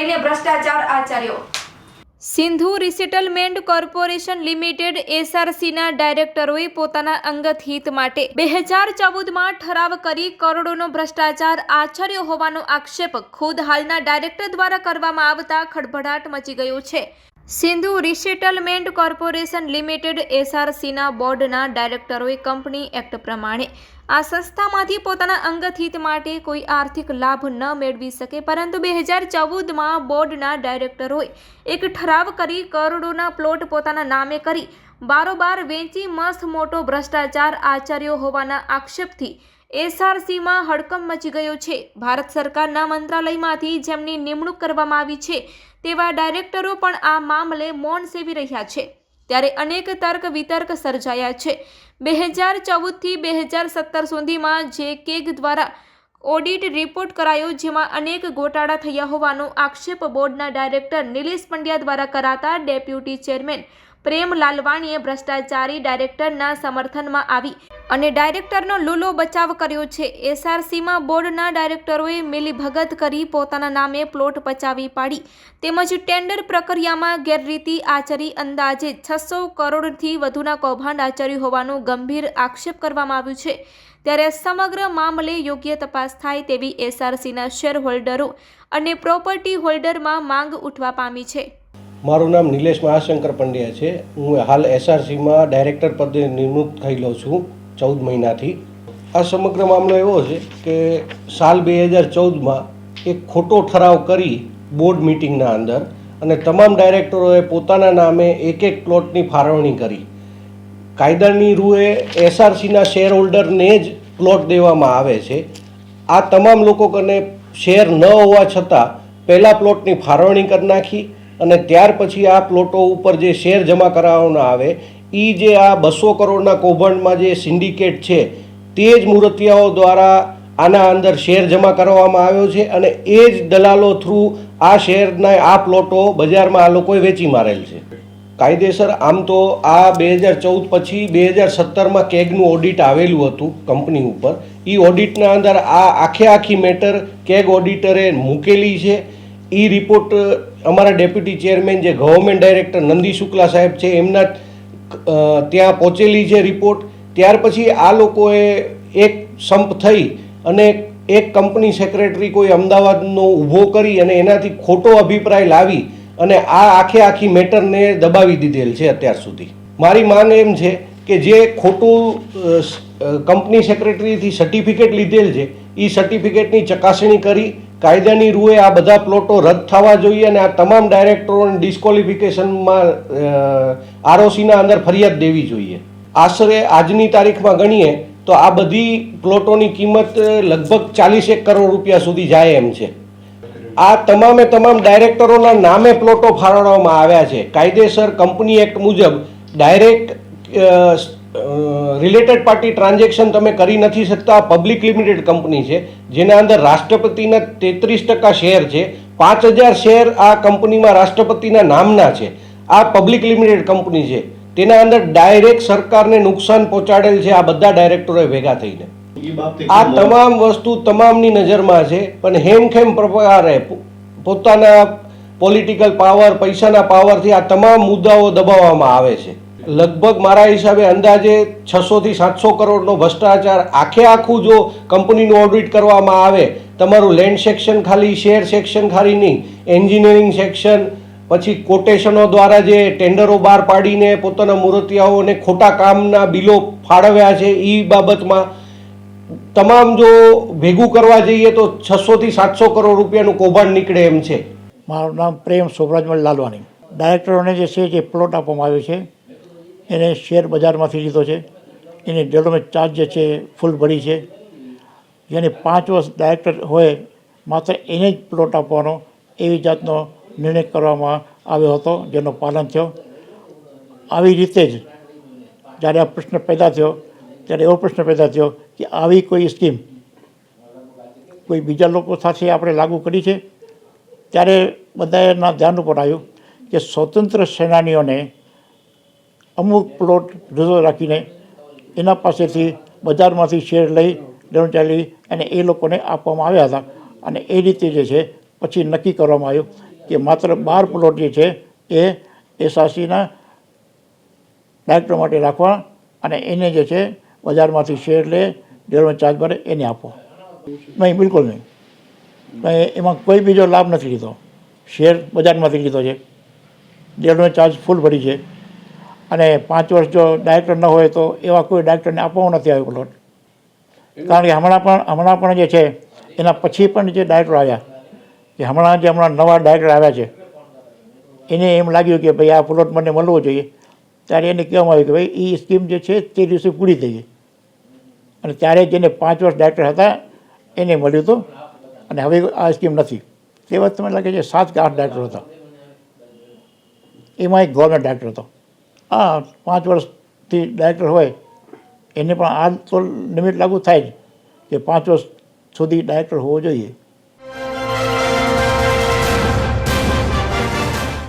જઈને ભ્રષ્ટાચાર આચર્યો. સિંધુ રિસેટલમેન્ટ કોર્પોરેશન લિમિટેડ એસઆરસીના ડાયરેક્ટરોએ પોતાના અંગત હિત માટે બે હજાર ચૌદમાં ઠરાવ કરી કરોડોનો ભ્રષ્ટાચાર આચર્યો હોવાનો આક્ષેપ ખુદ હાલના ડાયરેક્ટર દ્વારા કરવામાં આવતા ખળભળાટ મચી ગયો છે. સિંધુ રિસેટલમેન્ટ કોર્પોરેશન લિમિટેડ એસઆરસીના બોર્ડના ડાયરેક્ટરોએ કંપની એક્ટ પ્રમાણે આ સંસ્થામાંથી પોતાના અંગત હિત માટે કોઈ આર્થિક લાભ ન મેળવી શકે, પરંતુ બે હજાર ચૌદમાં બોર્ડના ડાયરેક્ટરોએ એક ઠરાવ કરી કરોડોના પ્લોટ પોતાના નામે કરી બારોબાર વેચી મસ્ત મોટો ભ્રષ્ટાચાર આચર્યો હોવાના આક્ષેપથી એસઆરસીમાં હડકંપ મચી ગયો છે. ભારત સરકારના મંત્રાલયમાંથી જેમની નિમણૂક કરવામાં આવી છે, તેવા ડાયરેક્ટરો પણ આ મામલે મૌન સેવી રહ્યા છે. ત્યારે અનેક તર્ક વિતર્ક સર્જાયા છે. બે હજાર ચૌદથી બે હજાર સત્તર સુધીમાં જે કેગ દ્વારા ઓડિટ રિપોર્ટ કરાયો, જેમાં અનેક ગોટાળા થયા હોવાનો આક્ષેપ બોર્ડના ડાયરેક્ટર નિલેશ પંડ્યા દ્વારા કરાતા ડેપ્યુટી ચેરમેન પ્રેમ લાલવાણીએ ભ્રષ્ટાચારી ડાયરેક્ટરના સમર્થનમાં આવી અને ડાયરેક્ટરનો લૂલો બચાવ કર્યો છે. એસઆરસીમાં બોર્ડના ડાયરેક્ટરોએ મિલીભગત કરી પોતાના નામે પ્લોટ પચાવી પાડી. તેમજ ટેન્ડર પ્રક્રિયામાં ગેરરીતિ આચરી અંદાજે છસો કરોડથી વધુના કૌભાંડ આચર્યું હોવાનું ગંભીર આક્ષેપ કરવામાં આવ્યું છે. ત્યારે સમગ્ર મામલે યોગ્ય તપાસ થાય તેવી એસઆરસીના શેર હોલ્ડરો અને પ્રોપર્ટી હોલ્ડરમાં માંગ ઉઠવા પામી છે. મારું નામ નિલેશ મહાશંકર પંડ્યા છે. હું હાલ એસઆરસીમાં ડાયરેક્ટર પદે નિમણૂક થયેલો છું ચૌદ મહિનાથી. આ સમગ્ર મામલો એવો છે કે સાલ બે હજાર ચૌદમાં એક ખોટો ઠરાવ કરી બોર્ડ મિટિંગના અંદર અને તમામ ડાયરેક્ટરોએ પોતાના નામે એક એક પ્લોટની ફાળવણી કરી. કાયદાની રૂએ એસઆરસીના શેર હોલ્ડરને જ પ્લોટ દેવામાં આવે છે. આ તમામ લોકો કને શેર ન હોવા છતાં પહેલાં પ્લોટની ફાળવણી કરી નાખી અને ત્યાર પછી આ પ્લોટો ઉપર જે શેર જમા કરાવવાના આવે એ જે આ બસો કરોડના કૌભાંડમાં જે સિન્ડિકેટ છે, તે જ મૂર્તિયાઓ દ્વારા આના અંદર શેર જમા કરવામાં આવ્યો છે અને એ જ દલાલો થ્રુ આ શેરના આ પ્લોટો બજારમાં આ લોકોએ વેચી મારેલ છે. કાયદેસર આમ તો આ બે હજાર ચૌદ પછી બે હજાર સત્તરમાં કેગનું ઓડિટ આવેલું હતું કંપની ઉપર. એ ઓડિટના અંદર આ આખે આખી મેટર કેગ ઓડિટરે મૂકેલી છે. એ રિપોર્ટ અમારા ડેપ્યુટી ચેરમેન જે ગવર્મેન્ટ ડાયરેક્ટર નંદી શુક્લા સાહેબ છે, એમના ત્યાં પહોંચેલી છે રિપોર્ટ ત્યાર પછી આ લોકોએ એક સંપ થઈ અને એક કંપની સેક્રેટરી કોઈ અમદાવાદનો ઊભો કરી અને એનાથી ખોટો અભિપ્રાય લાવી અને આ આખે આખી મેટરને દબાવી દીધેલ છે અત્યાર સુધી. મારી માંગ એમ છે કે જે ખોટું કંપની સેક્રેટરીથી સર્ટિફિકેટ લીધેલ છે એ સર્ટિફિકેટની ચકાસણી કરી કાયદાની રૂએ આ બધા પ્લોટો રદ થવા જોઈએ અને આ તમામ ડાયરેક્ટરોને ડિસ્કોલિફિકેશનમાં આરઓસીના અંદર ફરિયાદ દેવી જોઈએ. આશરે આજની તારીખમાં ગણીએ તો આ બધી પ્લોટોની કિંમત લગભગ ચાલીસેક કરોડ રૂપિયા સુધી જાય એમ છે. આ તમામે તમામ ડાયરેક્ટરોના નામે પ્લોટો ફાળવવામાં આવ્યા છે. કાયદેસર કંપની એક્ટ મુજબ ડાયરેક્ટ રિલેટેડ પાર્ટી ટ્રાન્ઝેક્શન તમે કરી નથી શકતા. પબ્લિક લિમિટેડ કંપની છે જેના અંદર રાષ્ટ્રપતિના તેત્રીસ ટકા શેર છે. પાંચ હજાર શેર આ કંપનીમાં રાષ્ટ્રપતિના નામના છે. આ પબ્લિક લિમિટેડ કંપની છે. તેના અંદર ડાયરેક્ટ સરકારને નુકસાન પહોંચાડેલ છે. આ બધા ડાયરેક્ટરોએ ભેગા થઈને. આ તમામ વસ્તુ તમામની નજરમાં છે પણ હેમખેમ પ્રકારે પોતાના પોલિટિકલ પાવર પૈસાના પાવરથી આ તમામ મુદ્દાઓ દબાવવામાં આવે છે. લગભગ મારા હિસાબે અંદાજે છસોથી સાતસો કરોડનો ભ્રષ્ટાચાર આખે આખું જો કંપનીનું ઓડિટ કરવામાં આવે, તમારું લેન્ડ સેક્શન ખાલી, શેર સેક્શન ખાલી નહીં, એન્જિનિયરિંગ સેક્શન, પછી કોટેશનો દ્વારા જે ટેન્ડરો બહાર પાડીને પોતાના મૂર્તિયાઓને ખોટા કામના બિલો ફાળવ્યા છે એ બાબતમાં તમામ જો ભેગું કરવા જઈએ તો છસોથી સાતસો કરોડ રૂપિયાનું કૌભાંડ નીકળે એમ છે. મારું નામ પ્રેમ શોભરાજમલ લાલવાની ડાયરેક્ટરોને જે છે જે પ્લોટ આપવામાં આવ્યો છે. એને શેર બજારમાંથી લીધો છે. એની ડેવલપમેન્ટ ચાર્જ જે છે ફૂલ ભરી છે. જેને પાંચ વર્ષ ડાયરેક્ટર હોય, માત્ર એને જ પ્લોટ આપવાનો એવી જાતનો નિર્ણય કરવામાં આવ્યો હતો, જેનો પાલન થયો. આવી રીતે જ જ્યારે આ પ્રશ્ન પેદા થયો, ત્યારે એવો પ્રશ્ન પેદા થયો કે આવી કોઈ સ્કીમ કોઈ બીજા લોકો સાથે આપણે લાગુ કરી છે? ત્યારે બધાના ધ્યાન ઉપર આવ્યું કે સ્વતંત્ર સેનાનીઓને અમુક પ્લોટ જુદો રાખીને એના પાસેથી બજારમાંથી શેર લઈ લેણ ચાલી અને એ લોકોને આપવામાં આવ્યા હતા. અને એ રીતે જે છે, પછી નક્કી કરવામાં આવ્યું કે માત્ર બાર પ્લોટ જે છે, એ એસઆરસીના ડાયરેક્ટર માટે રાખવા અને એને જે છે, બજારમાંથી શેર લે ડેવલપમેન્ટ ચાર્જ ભરે એને આપો. નહીં, બિલકુલ નહીં. એમાં કોઈ બીજો લાભ નથી લીધો. શેર બજારમાંથી લીધો છે. ડેવલપમેન્ટ ચાર્જ ફૂલ ભરી છે. અને પાંચ વર્ષ જો ડાયરેક્ટર ન હોય તો એવા કોઈ ડાયરેક્ટરને આપવામાં નથી આવ્યો પ્લોટ કારણ કે હમણાં પણ હમણાં પણ જે છે એના પછી પણ જે ડાયરેક્ટર આવ્યા કે હમણાં જે હમણાં નવા ડાયરેક્ટર આવ્યા છે એને એમ લાગ્યું કે ભાઈ આ પ્લોટ મને મળવો જોઈએ. ત્યારે એને કહેવામાં આવ્યું કે ભાઈ એ સ્કીમ જે છે તે દિવસે પૂરી થઈ ગઈ. અને ત્યારે જેને પાંચ વર્ષ ડાયરેક્ટર હતા એને મળ્યું હતું અને હવે આ સ્કીમ નથી. તે વખતે મને લાગે છે સાત કે આઠ ડાયરેક્ટર હતા. એમાં એક ગવર્મેન્ટ ડાયરેક્ટર હતો. હા પાંચ વર્ષથી ડાયરેક્ટર હોય, એને પણ આ તો લિમિટ લાગુ થાય જ કે પાંચ વર્ષ સુધી ડાયરેક્ટર હોવો જોઈએ.